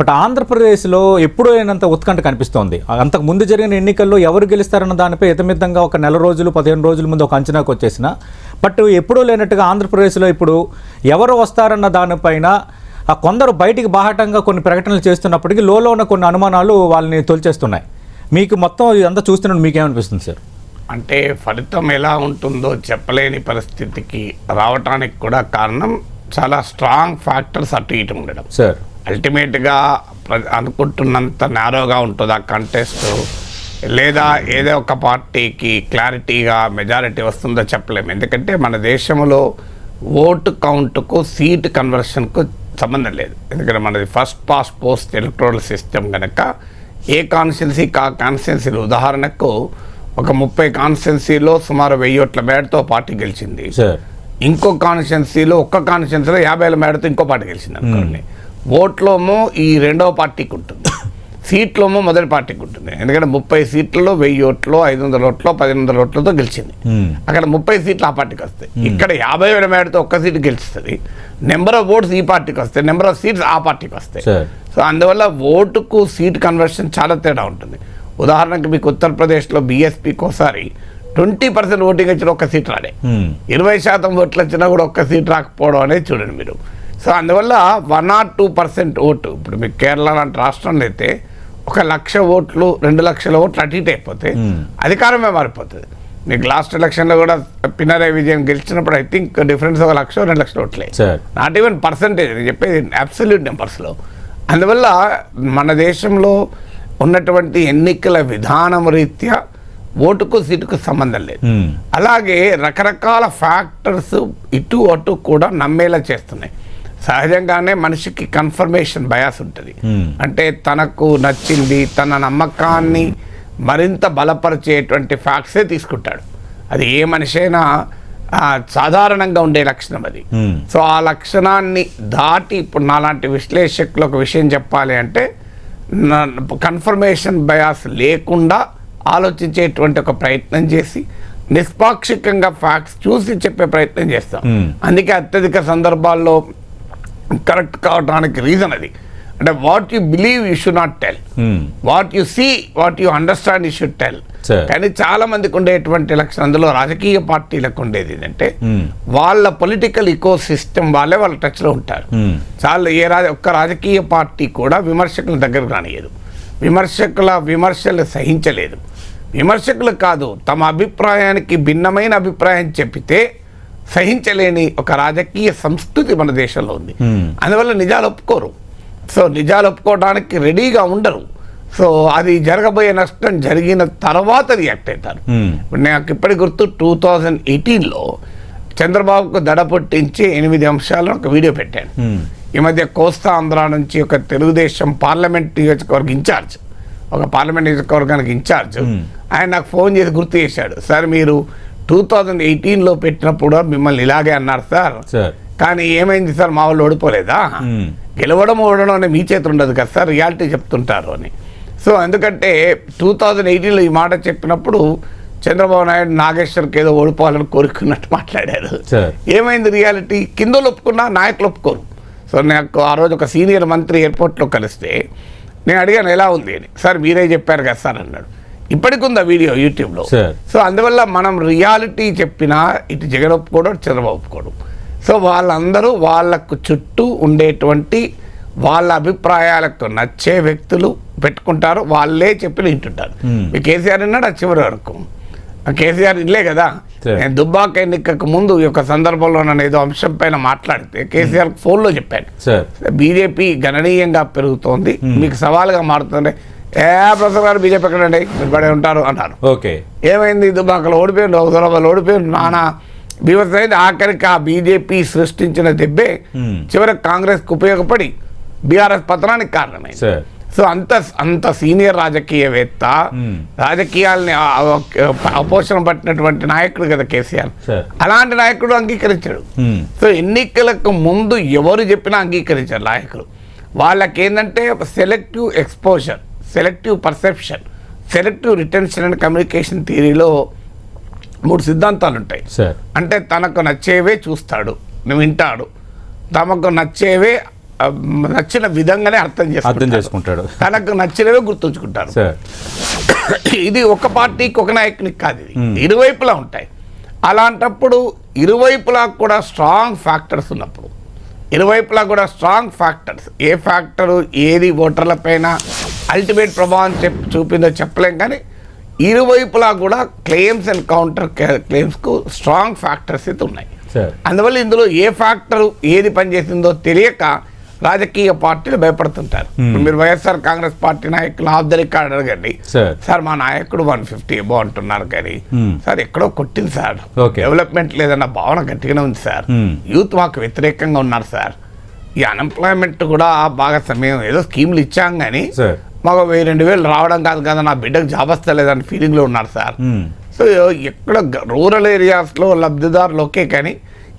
But ఆంధ్రప్రదేశ్లో ఎప్పుడూ అయినంత ఉత్కంఠ కనిపిస్తోంది. అంతకు ముందు జరిగిన ఎన్నికల్లో ఎవరు గెలుస్తారన్న దానిపై ఇతమిద్దంగా ఒక నెల రోజులు పదిహేను రోజుల ముందు ఒక అంచనాకు వచ్చేసిన. బట్ ఎప్పుడూ లేనట్టుగా ఆంధ్రప్రదేశ్లో ఇప్పుడు ఎవరు వస్తారన్న దానిపైన ఆ కొందరు బయటికి బాహటంగా కొన్ని ప్రకటనలు చేస్తున్నప్పటికీ లోలో ఉన్న కొన్ని అనుమానాలు వాళ్ళని తొలిచేస్తున్నాయి. మీకు మొత్తం ఇదంతా చూస్తున్నట్టు మీకేమనిపిస్తుంది సార్? అంటే ఫలితం ఎలా ఉంటుందో చెప్పలేని పరిస్థితికి రావటానికి కూడా కారణం చాలా స్ట్రాంగ్ ఫ్యాక్టర్స్ అటు ఇటు ఉండడం. సార్. అల్టిమేట్గా అనుకుంటున్నంత నేరోగా ఉంటుంది ఆ కంటెస్ట్ లేదా ఏదో ఒక పార్టీకి క్లారిటీగా మెజారిటీ వస్తుందో చెప్పలేము ఎందుకంటే మన దేశంలో ఓటు కౌంట్కు సీట్ కన్వర్షన్కు సంబంధం లేదు. ఎందుకంటే మనది first pass post electoral system కనుక ఏ కాన్స్టిట్యున్సీకి ఆ కాన్స్టిట్యున్సీలు ఉదాహరణకు ఒక ముప్పై కాన్స్టిట్యున్సీలో సుమారు వెయ్యి ఓట్ల మేడతో పార్టీ గెలిచింది. సార్ ఇంకో కాన్స్టిట్యున్సీలో ఒక్క కాన్స్టిట్యున్సీలో యాభై వేల మేడతో ఇంకో పార్టీ గెలిచింది అనుకోండి. ఓట్లోమో ఈ రెండవ పార్టీకి ఉంటుంది. సీట్లోమో మొదటి పార్టీకి ఉంటుంది. ఎందుకంటే ముప్పై సీట్లలో వెయ్యి ఓట్లు ఐదు వందల ఓట్లు పదిహేను వందల ఓట్లతో గెలిచింది. Hmm. అక్కడ ముప్పై సీట్లు ఆ పార్టీకి వస్తాయి. ఇక్కడ యాభై వేల మేడతో ఒక్క సీటు గెలుస్తుంది. నెంబర్ ఆఫ్ ఓట్స్ ఈ పార్టీకి వస్తాయి. నెంబర్ ఆఫ్ సీట్స్ ఆ పార్టీకి వస్తాయి. సో అందువల్ల ఓటుకు సీట్ కన్వర్షన్ చాలా తేడా ఉంటుంది. ఉదాహరణకు మీకు ఉత్తరప్రదేశ్లో బీఎస్పీకి ఒకసారి ట్వంటీ పర్సెంట్ ఓటింగ్ వచ్చిన ఒక్క సీట్ రాడే. ఇరవై శాతం ఓట్లు వచ్చినా కూడా ఒక్క సీట్ రాకపోవడం అనేది చూడండి మీరు. సో అందువల్ల one or two percent vote ఇప్పుడు మీకు కేరళ లాంటి రాష్ట్రంలో అయితే ఒక లక్ష ఓట్లు రెండు లక్షల ఓట్లు అటు ఇటు అయిపోతే. అధికారమే మారిపోతుంది. మీకు లాస్ట్ ఎలక్షన్లో కూడా పినరాయి విజయం గెలిచినప్పుడు ఐ థింక్ డిఫరెన్స్ ఒక లక్ష రెండు లక్షల ఓట్లే. నాట్ ఈవెన్ పర్సంటేజ్ నేను చెప్పేది అబ్సల్యూట్ నెంబర్స్లో అందువల్ల మన దేశంలో ఉన్నటువంటి ఎన్నికల విధానం రీత్యా ఓటుకు సీటుకు సంబంధం లేదు. అలాగే రకరకాల ఫ్యాక్టర్స్ ఇటు అటు కూడా నమ్మేలా చేస్తున్నాయి సహజంగానే మనిషికి కన్ఫర్మేషన్ బయాస్ ఉంటుంది. అంటే తనకు నచ్చింది తన నమ్మకాన్ని మరింత బలపరిచేటువంటి ఫ్యాక్ట్సే తీసుకుంటాడు అది ఏ మనిషి అయినా ఆ, సాధారణంగా ఉండే లక్షణం అది. సో ఆ లక్షణాన్ని దాటి ఇప్పుడు నాలాంటి విశ్లేషకులు ఒక విషయం చెప్పాలి అంటే కన్ఫర్మేషన్ బయాస్ లేకుండా ఆలోచించేటువంటి ఒక ప్రయత్నం చేసి నిష్పాక్షికంగా ఫ్యాక్ట్స్ చూసి చెప్పే ప్రయత్నం చేస్తాం Hmm. అందుకే అత్యధిక సందర్భాల్లో కరెక్ట్ కావడానికి రీజన్ అది అంటే what you believe you should not tell. What you see what you understand you should tell. కానీ చాలా మందికి ఉండేటువంటి లక్షణం అందులో రాజకీయ పార్టీలకు ఉండేది ఏంటంటే Hmm. వాళ్ళ పొలిటికల్ ఇకో సిస్టమ్ వాళ్ళే వాళ్ళ టచ్లో ఉంటారు Hmm. చాలా ఏ రాజ ఒక్క రాజకీయ పార్టీ కూడా విమర్శకుల దగ్గరకు రానియదు విమర్శకుల విమర్శలు సహించలేదు. విమర్శకులు కాదు తమ అభిప్రాయానికి భిన్నమైన అభిప్రాయం చెప్పితే సహించలేని ఒక రాజకీయ సంస్కృతి మన దేశంలో ఉంది. అందువల్ల నిజాలు ఒప్పుకోరు. సో నిజాలు ఒప్పుకోవడానికి రెడీగా ఉండరు. సో అది జరగబోయే నష్టం జరిగిన తర్వాత రియాక్ట్ అవుతారు. నాకు ఇప్పటికి గుర్తు టూ థౌజండ్ ఎయిటీన్లో చంద్రబాబుకు దడ పుట్టించి ఎనిమిది అంశాలను ఒక వీడియో పెట్టాను. ఈ మధ్య కోస్తా ఆంధ్ర నుంచి ఒక తెలుగుదేశం పార్లమెంట్ నియోజకవర్గ ఇన్ఛార్జ్ ఒక పార్లమెంట్ నియోజకవర్గానికి ఇన్ఛార్జ్. ఆయన నాకు ఫోన్ చేసి గుర్తు చేశాడు. సార్ మీరు టూ థౌజండ్ ఎయిటీన్లో పెట్టినప్పుడు మిమ్మల్ని ఇలాగే అన్నారు సార్. కానీ ఏమైంది సార్? మా వాళ్ళు ఓడిపోలేదా. గెలవడం ఓడడం అనేది మీ చేతులు ఉండదు కదా సార్? రియాలిటీ చెప్తుంటారు అని. సో ఎందుకంటే టూ థౌజండ్ ఎయిటీన్లో ఈ మాట చెప్పినప్పుడు చంద్రబాబు నాయుడు నాగేశ్వర్కి ఏదో ఓడిపోవాలని కోరుకున్నట్టు మాట్లాడారు. ఏమైంది రియాలిటీ? కింద ఒప్పుకున్నా నాయకులు ఒప్పుకోరు. సో నాకు ఆ రోజు ఒక సీనియర్ మంత్రి ఎయిర్పోర్ట్లో కలిస్తే నేను అడిగాను ఎలా ఉంది? అని. సార్ మీరే చెప్పారు కదా సార్ అన్నాడు. ఇప్పటికి ఉంది ఆ వీడియో యూట్యూబ్లో. సో అందువల్ల మనం రియాలిటీ చెప్పినా ఇటు జగన్ ఒప్పుకోడు అటు చంద్రబాబు ఒప్పుకోడు. సో వాళ్ళందరూ వాళ్ళకు చుట్టూ ఉండేటువంటి వాళ్ళ అభిప్రాయాలకు నచ్చే వ్యక్తులు పెట్టుకుంటారు వాళ్ళే చెప్పి వింటుంటారు. మీ కేసీఆర్ అన్నాడు ఆ చివరి వరకు. కేసీఆర్ ఇల్లే కదా. నేను దుబ్బాక ఎన్నికకు ముందు ఈ యొక్క సందర్భంలో నన్ను ఏదో అంశం పైన మాట్లాడితే కేసీఆర్ ఫోన్లో చెప్పాను సార్. బీజేపీ గణనీయంగా పెరుగుతోంది. మీకు సవాలుగా మారుతుంది ఏ ప్రసాద్ గారు బీజేపీ ఎక్కడండి? మీరు పడే ఉంటారు అన్నారు ఓకే. ఏమైంది? దుబ్బాకలో ఓడిపోయింది హుజరాబాద్ ఓడిపోయింది నానా బీభత్సమైంది ఆఖరికి ఆ బీజేపీ సృష్టించిన దెబ్బే Hmm. చివరికి కాంగ్రెస్కి ఉపయోగపడి బీఆర్ఎస్ పతనానికి కారణమైంది. సార్. సో అంత అంత సీనియర్ రాజకీయవేత్త. రాజకీయాల్ని అపోషణ పట్టినటువంటి నాయకుడు కదా కేసీఆర్. అలాంటి నాయకుడు అంగీకరించాడు. సో ఎన్నికలకు ముందు ఎవరు చెప్పినా అంగీకరించారు నాయకులు. వాళ్ళకి ఏంటంటే selective exposure selective perception selective retention and communication థియరీలో మూడు సిద్ధాంతాలు ఉంటాయి అంటే తనకు నచ్చేవే చూస్తాడు నువ్వు వింటాడు. తమకు నచ్చేవే నచ్చిన విధంగానే అర్థం అర్థం చేసుకుంటారు చేసుకుంటాడు. తనకు నచ్చినవే గుర్తుంచుకుంటారు. సార్. ఇది ఒక పార్టీకి ఒక నాయకునికి కాదు ఇది. ఇరువైపులా ఉంటాయి. అలాంటప్పుడు ఇరువైపులా కూడా స్ట్రాంగ్ ఫ్యాక్టర్స్ ఉన్నప్పుడు ఇరువైపులా కూడా స్ట్రాంగ్ ఫ్యాక్టర్స్. ఏ ఫ్యాక్టరు ఏది ఓటర్ల పైన అల్టిమేట్ ప్రభావం చెప్ చూపిందో చెప్పలేం కానీ ఇరువైపులా కూడా క్లెయిమ్స్ అండ్ కౌంటర్ క్లెయిమ్స్కు స్ట్రాంగ్ ఫ్యాక్టర్స్ అయితే ఉన్నాయి. సార్. అందువల్ల ఇందులో ఏ ఫ్యాక్టర్ ఏది పనిచేసిందో తెలియక రాజకీయ పార్టీలు భయపడుతుంటారు. ఇప్పుడు మీరు వైఎస్ఆర్ కాంగ్రెస్ పార్టీ నాయకులు ఆఫ్ ద రికార్డ్ అడగండి. సార్. సార్ మా నాయకుడు వన్ ఫిఫ్టీ ఎబో అంటున్నారు కానీ Hmm. సార్ ఎక్కడో కొట్టింది సార్. డెవలప్మెంట్ లేదన్న భావన గట్టిగానే ఉంది సార్. Hmm. యూత్ మాకు వ్యతిరేకంగా ఉన్నారు సార్. ఈ అన్ఎంప్లాయ్మెంట్ కూడా బాగా సమయం ఏదో స్కీమ్లు ఇచ్చాం కానీ సార్. మాకు వెయ్యి రెండు వేలు రావడం కాదు కదా నా బిడ్డకు జాబ్ వస్తలేదని ఫీలింగ్లో ఉన్నారు సార్. సో ఎక్కడ రూరల్ ఏరియాస్లో లబ్ధిదారులు ఓకే కానీ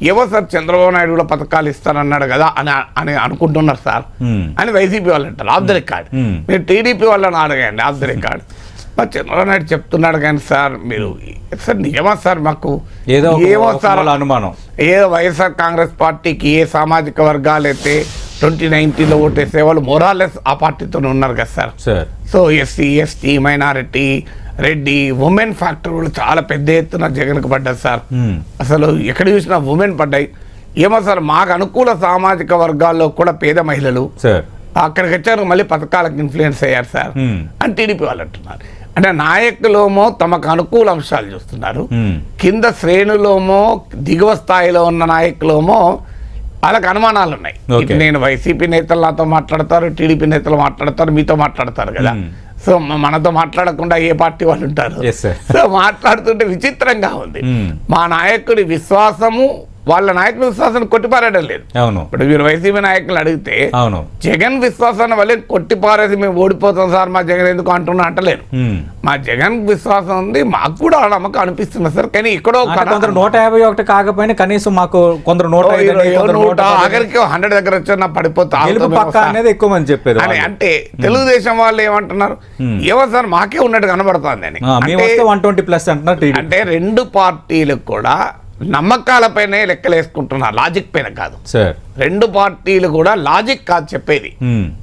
ఏవో సార్ చంద్రబాబు నాయుడు కూడా పథకాలు ఇస్తానన్నాడు కదా అని అని అనుకుంటున్నారు సార్. అని వైసీపీ వాళ్ళు అంటారు. Off the record. మీరు టీడీపీ వాళ్ళని అడగండి ఆఫ్ ద రికార్డ్ మరి చంద్రబాబు నాయుడు చెప్తున్నాడు కానీ సార్ మీరు సార్ నిజమా సార్ మాకు? ఏదో ఏమో సార్. అనుమానం. ఏ వైఎస్ఆర్ కాంగ్రెస్ పార్టీకి ఏ సామాజిక వర్గాలు అయితే ట్వంటీ నైన్టీన్లో ఓటేసే వాళ్ళు మొరాలెస్ ఆ పార్టీతోనే ఉన్నారు కదా sir. Sir. So SC ST minority Reddy women factor కూడా చాలా పెద్ద ఎత్తున జగన్కు పడ్డది సార్. అసలు ఎక్కడ చూసినా ఉమెన్ పడ్డాయి. ఏమో సార్ మాకు అనుకూల సామాజిక వర్గాల్లో కూడా పేద మహిళలు సార్. అక్కడికి వచ్చారు మళ్ళీ పథకాలకు ఇన్ఫ్లుయెన్స్ అయ్యారు సార్. అని టీడీపీ వాళ్ళు అంటున్నారు. అంటే నాయకులేమో తమకు అనుకూల అంశాలు చూస్తున్నారు. కింద శ్రేణులోమో దిగువ స్థాయిలో ఉన్న నాయకులేమో వాళ్ళకి అనుమానాలు ఉన్నాయి. నేను వైసీపీ నేతలు నాతో మాట్లాడతారు టీడీపీ నేతలు మాట్లాడతారు మీతో మాట్లాడతారు కదా. సో మనతో మాట్లాడకుండా ఏ పార్టీ వాళ్ళు ఉంటారు. సో మాట్లాడుతుంటే విచిత్రంగా ఉంది Hmm. మా నాయకుడి విశ్వాసము వాళ్ళ నాయకుడి విశ్వాసాన్ని కొట్టిపారడం లేదు. అవును. ఇప్పుడు మీరు వైసీపీ నాయకులు అడిగితే అవును. జగన్ విశ్వాసాన్ని వల్లే కొట్టి పారేసి మేము ఓడిపోతాం సార్ మా జగన్ ఎందుకు అంటున్నా అంటలేరు. మ్మ్. మా జగన్ విశ్వాసం ఉంది మాకు కూడా ఆ నమ్మకం అనిపిస్తుంది సార్. కానీ ఇక్కడ కొందరు నూట యాభై ఒకటి కాకపోయినా కనీసం మాకు కొందరు నూట నూట. ఆఖరికి హండ్రెడ్ దగ్గర వచ్చా పడిపోతా అనేది ఎక్కువ మంది వాళ్ళు. అంటే తెలుగుదేశం వాళ్ళు ఏమంటున్నారు? ఏమో సార్ మాకే ఉన్నట్టు కనబడుతుంది అని. వన్ ట్వంటీ ప్లస్ అంటున్నారు అంటే రెండు పార్టీలకు కూడా నమ్మకాలపైనే లెక్కలేసుకుంటున్నారు లాజిక్ పైన కాదు సార్ రెండు పార్టీలు కూడా లాజిక్ కాదు చెప్పేది.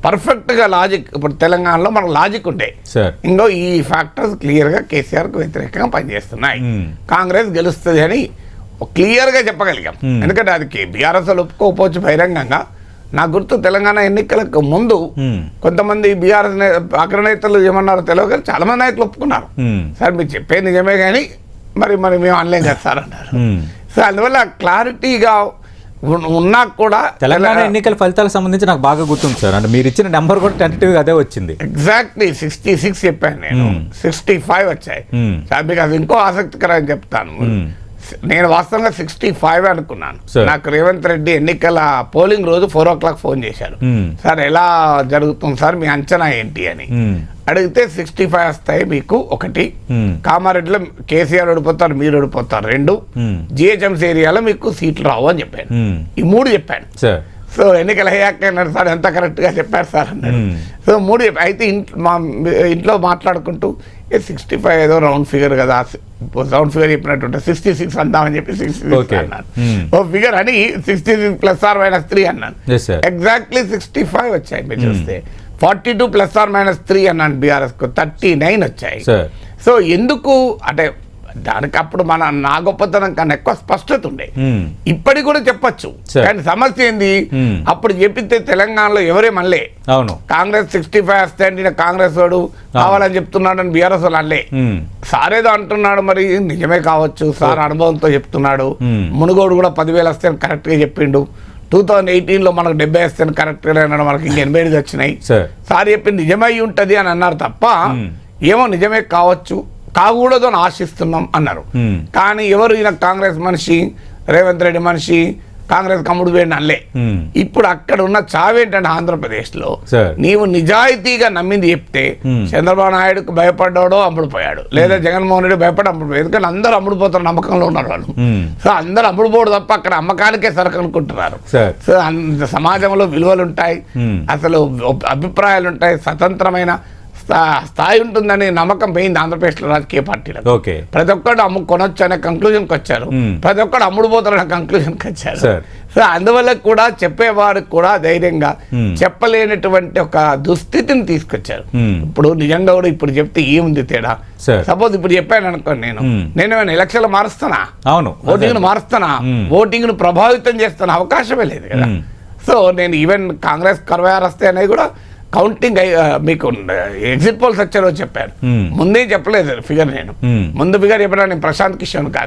పర్ఫెక్ట్గా లాజిక్ ఇప్పుడు తెలంగాణలో మనకు లాజిక్ ఉండే సార్ ఇంకో ఈ ఫ్యాక్టర్స్ క్లియర్గా కేసీఆర్కు వ్యతిరేకంగా పనిచేస్తున్నాయి. కాంగ్రెస్ గెలుస్తుంది అని క్లియర్గా చెప్పగలిగాం. ఎందుకంటే అది బీఆర్ఎస్ ఒప్పుకోకపోవచ్చు బహిరంగంగా నా గుర్తు తెలంగాణ ఎన్నికలకు ముందు. కొంతమంది బీఆర్ఎస్ అగ్రనేతలు ఏమన్నారో తెలియదు కానీ చాలా మంది నాయకులు ఒప్పుకున్నారు. సార్ మీరు చెప్పేది నిజమే కానీ మరి మరి మేము అన్నారు మ్మ్. సో అందువల్ల క్లారిటీగా ఉన్- ఉన్నా కూడా తెలంగాణ ఎన్నికల ఫలితాలకు సంబంధించి నాకు బాగా గుర్తుంది సార్. అంటే మీరు ఇచ్చిన నెంబర్ కూడా టెంటేటివ్ అదే వచ్చింది. ఎగ్జాక్ట్లీ సిక్స్టీ సిక్స్ చెప్పాను నేను. సిక్స్టీ ఫైవ్ వచ్చాయి. మీకు అది ఇంకో ఆసక్తికరం చెప్తాను. నేను వాస్తవంగా సిక్స్టీ ఫైవ్ అనుకున్నాను. నాకు రేవంత్ రెడ్డి ఎన్నికల పోలింగ్ రోజు ఫోర్ ఓ క్లాక్ ఫోన్ చేశారు Hmm. సార్ ఎలా జరుగుతుంది సార్ మీ అంచనా ఏంటి అని మ్మ్. అడిగితే సిక్స్టీ ఫైవ్ వస్తాయి మీకు ఒకటి మ్మ్. కామారెడ్డిలో కేసీఆర్ ఓడిపోతారు మీరు ఓడిపోతారు రెండు మ్మ్. జిహెచ్ఎంసీ ఏరియాలో మీకు సీట్లు రావు అని చెప్పాను. ఈ మూడు చెప్పాను సో ఎన్నికలు అయ్యాక అన్నాడు సార్ ఎంత కరెక్ట్గా చెప్పారు సార్ అన్నాడు. సో మూడు అయితే ఇంట్లో మా ఇంట్లో మాట్లాడుకుంటూ సిక్స్టీ ఫైవ్ ఏదో రౌండ్ ఫిగర్ కదా. రౌండ్ ఫిగర్ చెప్పినట్టుంటే సిక్స్టీ సిక్స్ అందామని చెప్పి సిక్స్టీ సిక్స్. అన్నాను. ఓ ఫిగర్ అని sixty six plus or minus three అన్నాను ఎగ్జాక్ట్లీ సిక్స్టీ ఫైవ్ వచ్చాయి మీరు చూస్తే. Forty two plus or minus three అన్నాను బీఆర్ఎస్కు థర్టీ నైన్ వచ్చాయి. సో ఎందుకు అంటే దానికి అప్పుడు మన నా గొప్పతనం కన్నా ఎక్కువ స్పష్టత ఉండే. ఇప్పటికి కూడా చెప్పొచ్చు. కానీ సమస్య ఏంది. అప్పుడు చెప్పితే తెలంగాణలో ఎవరే మళ్ళీ? అవును. కాంగ్రెస్ సిక్స్టీ ఫైవ్ వస్తే అంటే కాంగ్రెస్ వాడు కావాలని చెప్తున్నాడు అని బీఆర్ఎస్ వాళ్ళు అనలే. మ్మ్. సార్ ఏదో అంటున్నాడు మరి నిజమే కావచ్చు. సార్ అనుభవంతో చెప్తున్నాడు. మునుగోడు కూడా పదివేలు వస్తే కరెక్ట్గా చెప్పిండు. టూ థౌజండ్ ఎయిటీన్లో మనకు డెబ్బై వస్తే కరెక్ట్గా అన్నాడు. మనకి ఇంక ఎనభై ఎనిమిది వచ్చినాయి. సార్. చెప్పింది నిజమై ఉంటుంది అని అన్నారు తప్ప. ఏమో నిజమే కావచ్చు. కాకూడదు అని ఆశిస్తున్నాం అన్నారు. కానీ ఎవరు ఈయన కాంగ్రెస్ మనిషి రేవంత్ రెడ్డి మనిషి కాంగ్రెస్ కమ్ముడు వేడిని అనలే మ్మ్. ఇప్పుడు అక్కడ ఉన్న చావేంటంటే ఆంధ్రప్రదేశ్లో. నీవు నిజాయితీగా నమ్మింది చెప్తే. చంద్రబాబు నాయుడుకు భయపడ్డాడో అమ్ముడుపోయాడు లేదా జగన్మోహన్ రెడ్డి భయపడి అమ్ముడుపోయాడు ఎందుకంటే అందరూ అమ్ముడుపోతారు నమ్మకంలో ఉన్నారు వాళ్ళు. సో అందరూ అమ్ముడుపోడు తప్ప అక్కడ అమ్మకానికే సరుకు అనుకుంటున్నారు సార్ సో అంత సమాజంలో విలువలు ఉంటాయి Hmm. అసలు అభిప్రాయాలు ఉంటాయి స్వతంత్రమైన స్థాయి ఉంటుందనే నమ్మకం పోయింది ఆంధ్రప్రదేశ్లో రాజకీయ పార్టీలకు ఓకే ప్రతి ఒక్కడు అమ్ము కొనొచ్చు అనే కంక్లూజన్కి వచ్చారు. ప్రతి ఒక్కడు అమ్ముడు పోతారనే కంక్లూజన్కి వచ్చారు. సో అందువల్ల కూడా చెప్పేవారికి కూడా ధైర్యంగా. చెప్పలేనటువంటి ఒక దుస్థితిని తీసుకొచ్చారు. ఇప్పుడు నిజంగా కూడా ఇప్పుడు చెప్తే ఏముంది తేడా. సపోజ్ ఇప్పుడు చెప్పాను అనుకోండి నేను. నేను ఏమైనా ఎలక్షన్లు మారుస్తానా అవును ఓటింగ్ను మారుస్తానా మ్మ్. ఓటింగ్ను ప్రభావితం చేస్తాను అవకాశమే లేదు కదా. సో నేను ఈవెన్ కాంగ్రెస్ అరవై ఆరు వస్తాయి అనేది కూడా కౌంటింగ్ మీకు ఎగ్జిట్ పోల్స్ వచ్చారో చెప్పాను మ్మ్. ముందే చెప్పలేదు ఫిగర్ నేను. ముందు ఫిగర్ చెప్పినా నేను ప్రశాంత్ కిషోర్ కాదు